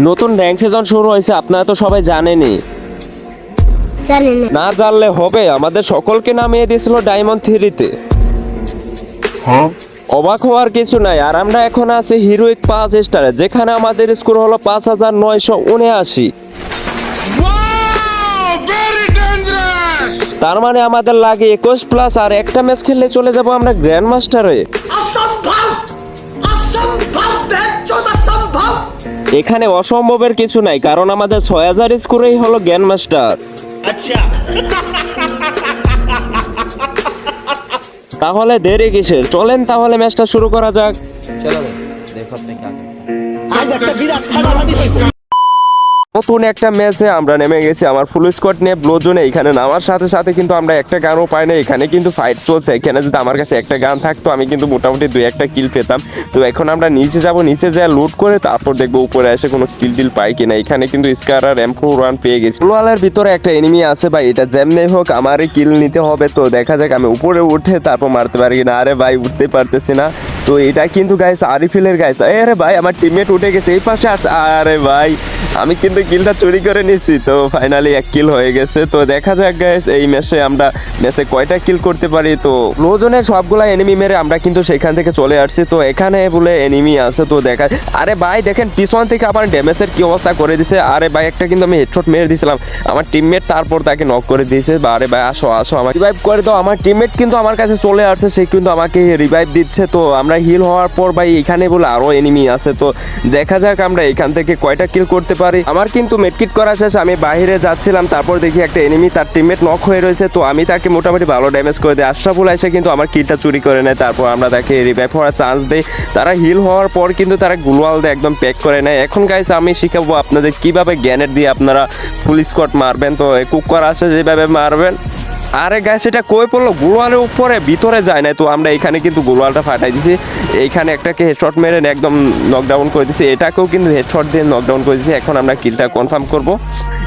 নতুন rank season শুরু হয়েছে আপনারা তো সবাই জানেনই। না না জানলে হবে আমাদের সকলকে নামিয়ে দিয়েছিল ডায়মন্ড থ্রিতে অবাক হওয়ার কিছু নাই আর আমরা এখন আছি হিরোইক পাঁচ স্টারে যেখানে আমাদের স্কোর হলো পাঁচ হাজার নয়শো উনআশি! তার মানে আমাদের লাগে একুশ প্লাস আর একটা ম্যাচ খেললে চলে যাব আমরা গ্র্যান্ড মাস্টারে এখানে অসম্ভবের কিছু নাই কারণ আমাদের ছয় হাজার স্কোরেই হলো জ্ঞান মাস্টার। তাহলে দেরি কিসে চলেন তাহলে ম্যাচটা শুরু করা যাক। নতুন একটা ম্যাচে আমরা নেমে গেছি, আমার ফুল স্কোয়াড নিয়ে ব্লো জোনে এখানে নামার সাথে সাথে কিন্তু আমরা একটা গানও পাই না এখানে কিন্তু ফাইট চলছে, এখানে যদি আমার কাছে একটা গান থাকতো, আমি কিন্তু মোটামুটি দুই একটা কিল পেতাম। তো এখন আমরা নিচে যাব, নিচে যা লুট করে তারপর দেখব উপরে এসে কোনো কিল টিল পাই কিনা। এখানে কিন্তু স্কার আর এম ফোর ওয়ান পেয়ে গেছি। ওয়ালের ভিতরে একটা এনিমি আছে ভাই, এটা যেমনি হোক আমারই কিল নিতে হবে, তো দেখা যাক আমি উপরে উঠে তারপর মারতে পারি কিনা। আরে ভাই, উঠতে পারতেছি না। তো এটা কিন্তু গাইস আরিফিলের গাইস আরে ভাই, আমার টিমমেট উঠে গেছে, এই পাশে আরে ভাই, আমি কিন্তু কিলটা চুরি করে নিয়েছি তো ফাইনালি এক কিল হয়ে গেছে। তো দেখা যাক গাইস এই ম্যাচে আমরা ম্যাচে কয়টা কিল করতে পারি। তো লোজনের সবগুলা এনিমি মেরে আমরা কিন্তু সেখান থেকে চলে আসছি। তো এখানে বলে এনিমি আছে, তো দেখা আরে ভাই, দেখেন, পিছন থেকে আবার ড্যামেজের কি অবস্থা করে দিছে। আরে ভাই, একটা কিন্তু আমি হেডশট মেরে দিয়েছিলাম আমার টিমমেট তারপর তাকে নক করে দিয়েছে। বা আরে ভাই, আসো আসো আমার রিভাইভ করে তো আমার টিমমেট কিন্তু আমার কাছে চলে আসছে, সে কিন্তু আমাকে রিভাইভ দিচ্ছে। তো আমরা হিল হওয়ার পর ভাই, এখানে বলে আরও এনিমি আছে। তো দেখা যাক আমরা এখান থেকে কয়টা কিল করতে পারি। আমার কিন্তু মেডকিট করা শেষ, আমি বাইরে যাচ্ছিলাম, তারপর দেখি একটা এনিমি তার টিমমেট নক হয়ে রয়েছে, তো আমি তাকে মোটামুটি ভালো ড্যামেজ করে দিই। আশরাফুল এসে কিন্তু আমার কিটটা চুরি করে নেয়, তারপর আমরা তাকে রিভাইভ হওয়ার চান্স দিই। তারা হিল হওয়ার পর কিন্তু তারা গুলওয়াল দিয়ে একদম প্যাক করে নেয়। এখন গাইস আমি শিখাবো আপনাদের কীভাবে গ্যানেট দিয়ে আপনারা ফুল স্কট মারবেন, তো কুক করা আসে যেভাবে মারবেন। আরে গাছ এটা কই পড়ল? গোড়ালের উপরে, ভিতরে যায় না তো, আমরা এখানে কিন্তু গোড়ালটা ফাটাই দিছি। এইখানে একটাকে হেডশট মেরে একদম নকডাউন করে দিছি। এটাকেও কিন্তু হেডশট দিয়ে নকডাউন করে দিছি। এখন আমরা কিলটা কনফার্ম করব।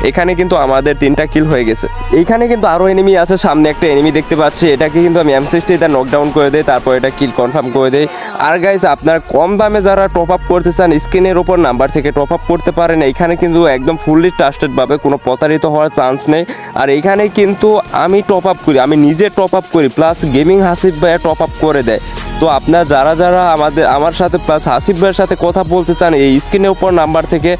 এখানে কিন্তু আমাদের তিনটা কিল হয়ে গেছে। এইখানে কিন্তু আরও এনিমি আছে, সামনে একটা এনিমি দেখতে পাচ্ছি। এটাকে কিন্তু আমি এম সিক্সটি দিয়ে নকডাউন করে দেয় তারপর এটা কিল কনফার্ম করে দেয় আর গাইস আপনার কম দামে যারা টপ আপ করতে চান স্ক্রিনের ওপর নাম্বার থেকে টপ আপ করতে পারেন। এখানে কিন্তু একদম ফুললি ট্রাস্টেড ভাবে কোনো প্রতারিত হওয়ার চান্স নেই। আর এখানে কিন্তু আমি টপ আপ করি, আমি নিজে টপ আপ করি প্লাস গেমিং হাসিফ ভাইয়া টপ আপ করে দেয়। তো আপনার যারা যারা আমাদের, আমার সাথে প্লাস হাসিফ ভাইয়ের সাথে কথা বলতে চান, এই স্ক্রিনের উপর নাম্বার থেকে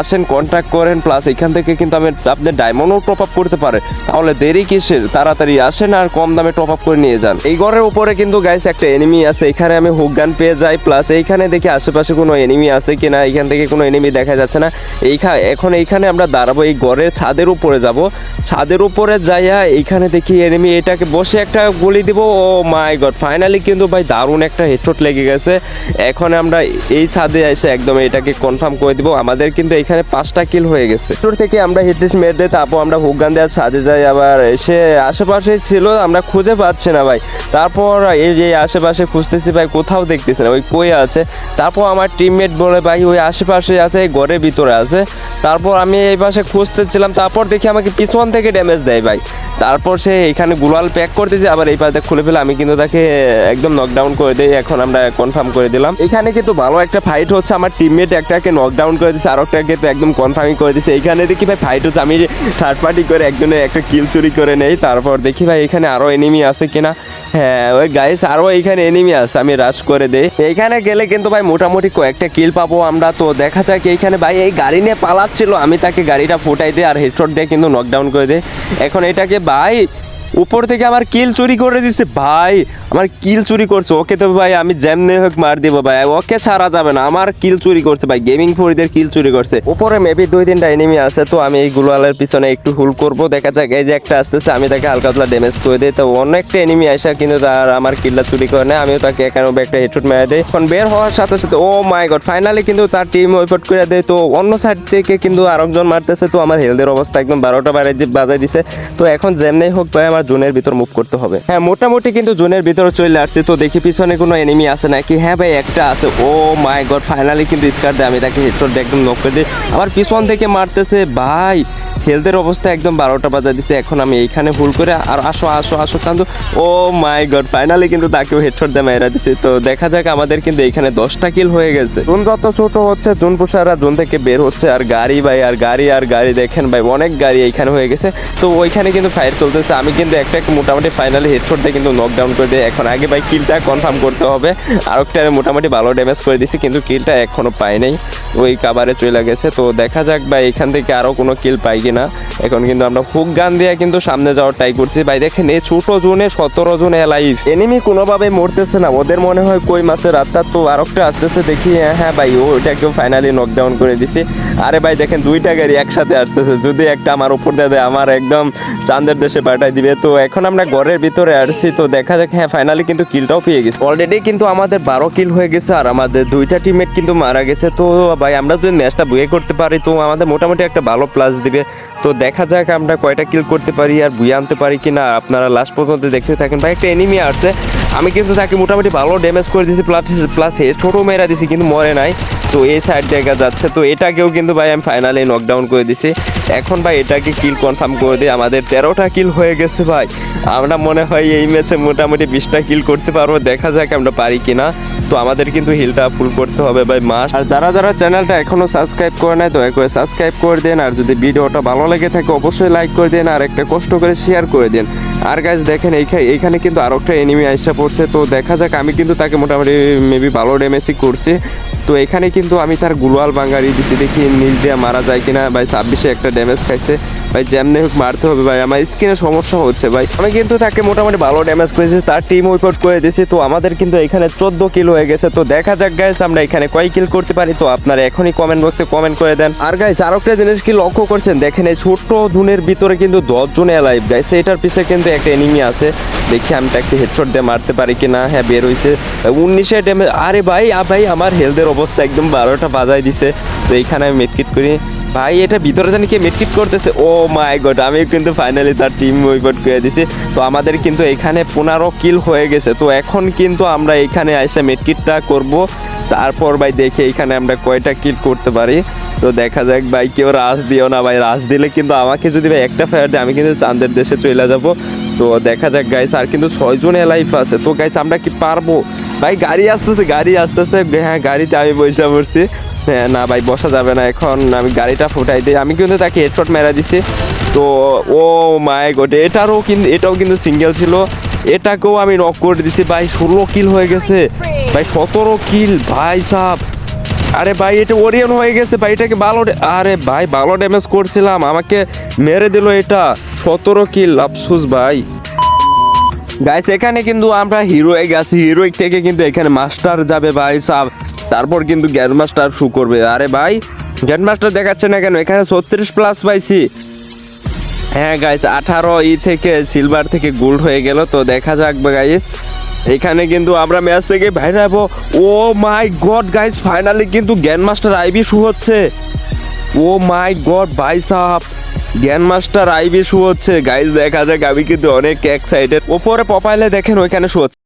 আসেন কন্ট্যাক্ট করেন প্লাস এখান থেকে কিন্তু আমি আপনি ডায়মন্ডও টপ আপ করতে পারেন তাহলে দেরি কিসের? তাড়াতাড়ি আসেন আর কম দামে টপ আপ করে নিয়ে যান। এই ঘরের উপরে কিন্তু গাইস একটা এনিমি আছে, এখানে আমি হুক গান পেয়ে যাই প্লাস এইখানে দেখি আশেপাশে কোনো এনিমি আছে কি না এখান থেকে কোনো এনিমি দেখা যাচ্ছে না। এইখানে এখন এইখানে আমরা দাঁড়াবো, এই ঘরের ছাদের উপরে যাব। ছাদের উপরে যাইয়া এইখানে দেখি এনিমি এটাকে বসে একটা গুলি দিব, ও মাই গড ফাইনালি কিন্তু ভাই দারুণ একটা হেডশট লেগে গেছে। এখন আমরা এই ছাদে এসে একদম এটাকে কনফার্ম করে দিব। আমাদের কিন্তু এখানে পাঁচটা কিল হয়ে গেছে। তোর থেকে আমরা হেডলিস্ট মেরে দিই তারপর আমরা হুক গান দেওয়ার ছাদে যাই। আবার এসে আশেপাশে ছিল, আমরা খুঁজে পাচ্ছি না ভাই। তারপর এই যে আশেপাশে খুঁজতেছি ভাই, কোথাও দেখতেছি না। ওই কই আছে? তারপর আমার টিমমেট বলে, ভাই, ওই আশেপাশে আছে, এই ঘরের ভিতরে আছে। তারপর আমি এই পাশে খুঁজতেছিলাম। তারপর দেখি আমাকে পিছন থেকে ড্যামেজ দেয় ভাই। তারপর সে এখানে গুলাল প্যাক করতে যে আবার এই পাশে খুলে ফেলে। আমি কিন্তু তাকে একদম নকডাউন করে দিই, এখন আমরা কনফার্ম করে দিলাম। এখানে কিন্তু ভালো একটা ফাইট হচ্ছে, আমার টিমমেট একটাকে নকডাউন করে দিচ্ছে আর একটাকে তো একদম কনফার্মিং করে দিচ্ছে এখানে দেখি ভাই ফাইট হচ্ছে, আমি থার্ড পার্টি করে একজনের একটা কিল চুরি করে নেই, তারপর দেখি ভাই, এখানে আরও এনিমি আছে কিনা। হ্যাঁ ওই গাইস আরও এইখানে এনিমি আছে, আমি রাশ করে দেই। এইখানে গেলে কিন্তু ভাই মোটামুটি কয়েকটা কিল পাবো আমরা, তো দেখা যাক এইখানে ভাই, এই গাড়ি নিয়ে পালাচ্ছিল, আমি তাকে গাড়িটা ফুটাই দিই আর হেডশট দিয়ে কিন্তু নকডাউন করে দে এখন এটাকে ভাই উপর থেকে আমার কিল চুরি করে দিছে, ভাই। আমার কিল চুরি করছে। ওকে তো ভাই, আমি যেমনি হোক মার দিব, ভাই। ওকে ছাড়া যাবে না। আমার কিল চুরি করছে, ভাই। গেমিং ফোরিদের কিল চুরি করছে। উপরে মেবি দুই তিনটা এনিমি আছে, তো আমি এই গুলালের পিছনে একটু হুল করব। দেখা যাক, এই যে একটা আসতেছে, আমি তাকে হালকা হালকা ড্যামেজ করে দিই। তো অন্য একটা এনিমি আসা কিন্তু তার আমার কিলটা চুরি করে নেয়। আমিও তাকে এখানে একটা হেডশট মেরে দিই। এখন বের হওয়ার সাথে সাথে ও মাই গড ফাইনালি কিন্তু তার টিম ওয়েফট করে দেয়। তো অন্য সাইড থেকে কিন্তু আরেকজন মারতেছে। তো আমার হেলথের অবস্থা একদম বারোটা বারে বাজাই দিছে। তো এখন যেমনি হোক ভাই, আমার জোনের ভিতর মুভ করতে হবে। হ্যাঁ মোটামুটি কিন্তু জোনের ভিতরে চলে আসছি। তো দেখি পিছনে কোনো এনিমি আছে নাকি? হ্যাঁ ভাই, একটা আছে। ও মাই গড ফাইনালি কিন্তু স্কার দেয়। আমি তাকে হেডশট একদম নক করে দিই। আবার পিছন থেকে মারতেছে। ভাই হেলথের অবস্থা একদম বারোটা বাজা দিছে। এখন আমি এইখানে ভুল করে আর আসো আসো আসো, কান্দু। ও মাই গড ফাইনালি কিন্তু তাকেও হেডশট দিয়ে মেরা দিছে। তো দেখা যাক আমাদের কিন্তু এখানে দশটা কিল হয়ে গেছে। জুন যত ছোট হচ্ছে, জুন পোষারা জুন থেকে বের হচ্ছে। আর গাড়ি ভাই, আর গাড়ি আর গাড়ি দেখেন ভাই, অনেক গাড়ি এইখানে হয়ে গেছে। তো ওইখানে কিন্তু ফাইট চলতেছে। আমি কিন্তু একটা একটা মোটামুটি ফাইনালি হেডশটটা কিন্তু নকডাউন করে দিই এখন আগে ভাই কিলটা কনফার্ম করতে হবে। আর একটা মোটামুটি ভালো ড্যামেজ করে দিছি কিন্তু কিলটা এখনও পাই নাই। ওই কাবারে চলে গেছে। তো দেখা যাক ভাই, এখান থেকে আরও কোনো কিল পাই কিনা। এখন কিন্তু আমরা হুক গান দিয়ে কিন্তু সামনে যাওয়ার ট্রাই করছি। ভাই, দেখেন এই ছোট জোনে সতেরো জন লাইভ এনিমি কোনোভাবে মরতেছে না। ওদের মনে হয় কই মাছের রাস্তা তো আর একটা আসতেছে দেখি হ্যাঁ হ্যাঁ ভাই, ও ওইটাকেও ফাইনালি নকডাউন করে দিছি। আরে ভাই, দেখেন দুইটা গাড়ি একসাথে আসতেছে। যদি একটা আমার উপর দিয়ে দেয়, আমার একদম চাঁদের দেশে পাঠাই দিবে। তো এখন আমরা ঘরের ভিতরে আসছি, তো দেখা যাক হ্যাঁ ফাইনালি কিন্তু কিলটাও পেয়ে গেছি। অলরেডি কিন্তু আমাদের বারো কিল হয়ে গেছে আর আমাদের দুইটা টিমমেট কিন্তু মারা গেছে। তো ভাই, আমরা যদি ম্যাচটা বুয়ে করতে পারি, তো আমাদের মোটামুটি একটা ভালো প্লাস দিবে। তো দেখা যাক আমরা কয়টা কিল করতে পারি আর বুয়ে আনতে পারি কি না আপনারা লাস্ট পর্যন্ত দেখতে থাকেন। ভাই, একটা এনিমি আসছে। আমি কিন্তু তাকে মোটামুটি ভালো ড্যামেজ করে দিয়েছি প্লাস প্লাস ছোটো মেরা দিছি কিন্তু মরে নাই। তো এই সাইড জায়গা যাচ্ছে। তো এটাকেও কিন্তু ভাই, আমি ফাইনালি নকডাউন করে দিছি এখন ভাই, এটাকে কিল কনফার্ম করে দিই। আমাদের তেরোটা কিল হয়ে গেছে ভাই। আমরা মনে হয় এই ম্যাচে মোটামুটি বিশটা কিল করতে পারব। দেখা যাক আমরা পারি কিনা। তো আমাদের কিন্তু হিলটা ফুল করতে হবে ভাই মাস আর যারা যারা চ্যানেলটা এখনও সাবস্ক্রাইব করে নেয় দয়া করে সাবস্ক্রাইব করে দেন। আর যদি ভিডিওটা ভালো লেগে থাকে, অবশ্যই লাইক করে দেন। আর একটা কষ্ট করে শেয়ার করে দেন। আর গাইজ দেখেন এইখানে এইখানে কিন্তু আরও একটা এনিমি আইসা পড়ছে। তো দেখা যাক, আমি কিন্তু তাকে মোটামুটি মেবি ভালো ড্যামেজই করছি। তো এখানে কিন্তু আমি তার গুলোয়াল বাঙ্গারি দিছি দেখি নিজ দিয়ে মারা যায় কিনা। ভাই, ছাব্বিশে একটা ড্যামেজ খাইছে। ভাই, যেমনি হোক মারতে হবে ভাই। আমার স্কিনে সমস্যা হচ্ছে ভাই। আমি কিন্তু তাকে মোটামুটি ভালো ড্যামেজ করেছি। তার টিম উইপট করে দিয়েছি। তো আমাদের কিন্তু এখানে চোদ্দ কিল হয়ে গেছে। তো দেখা যাক গাইস আমরা এখানে কয় কিল করতে পারি। তো আপনারা এখনই কমেন্ট বক্সে কমেন্ট করে দেন। আর গাইস আর একটা জিনিস কি লক্ষ্য করছেন? দেখেন, এই ছোট্ট ধুনের ভিতরে কিন্তু দশ জনে লাইভ গাইস এটার পিছে কিন্তু একটা এনিমি আছে। দেখি আমি তাকে হেডশট দিয়ে মারতে পারি কি না হ্যাঁ বের হয়েছে উনিশে ড্যামেজ আরে ভাই ভাই, আমার হেলথের অবস্থা একদম বারোটা বাজায় দিছে। তো এইখানে আমি মেটকিট করি। ভাই, এটা ভিতরে জানি কে মিটকিট করতেছে। ও মাই গড আমি কিন্তু ফাইনালি তার টিম উইপট করে দিছি। তো আমাদের কিন্তু এখানে পনেরো কিল হয়ে গেছে। তো এখন কিন্তু আমরা এখানে এসে মিটকিটটা করব। তারপর ভাই দেখে এখানে আমরা কয়টা কিল করতে পারি। তো দেখা যাক ভাই, কেউ রাস দিও না ভাই। রাস দিলে কিন্তু আমাকে যদি ভাই একটা ফায়ার দেয়, আমি কিন্তু চাঁদের দেশে চলে যাব। তো দেখা যাক গাইস আর কিন্তু ছয়জন লাইফ আছে। তো গাইস আমরা কি পারব? ভাই, গাড়ি আসতেছে গাড়ি আসতেছে। হ্যাঁ গাড়িতে আমি বসে পড়ছি। হ্যাঁ না ভাই, বসা যাবে না এখন। আমি গাড়িটা ফুটাই দিই। আমি কিন্তু তাকে হেডশট মেরা দিছি। তো, ও মায় গড এটারও কিন্তু এটাও কিন্তু সিঙ্গেল ছিল। এটাকেও আমি নক করে দিছি। ভাই, ষোলো কিল হয়ে গেছে। ভাই, সতেরো কিল ভাই সাহ আরে ভাই, এটা ওরিয়ন হয়ে গেছে ভাই, এটাকে ভালো আরে ভাই ভালো ড্যামেজ করছিলাম, আমাকে মেরে দিল এটা। সতেরো কিল আফসুস ভাই। গাইস এখানে কিন্তু আমরা হিরোয়ে গেছি হিরোইক থেকে কিন্তু এখানে মাস্টার যাবে ভাই সাব তারপর কিন্তু গ্যান্ড মাস্টার শু করবে। আরে ভাই গ্যান্ড মাস্টার দেখাচ্ছে না কেন? এখানে ছত্রিশ প্লাস পাইছি। হ্যাঁ গাইস আঠারো ই থেকে সিলভার থেকে গোল্ড হয়ে গেল, তো দেখা যাক গাইস এখানে কিন্তু আমরা ম্যাচ থেকে বাইরে যাব। Oh my god guys finally কিন্তু গ্যান্ড মাস্টার আইবি শু হচ্ছে। ও মাই গড বাই সাহাব জ্ঞান মাস্টার আইবি শু হচ্ছে। গাইজ দেখা যাক, আমি কিন্তু অনেক এক্সাইটেড ওপরে পপাইলে দেখেন, ওইখানে শু হচ্ছে।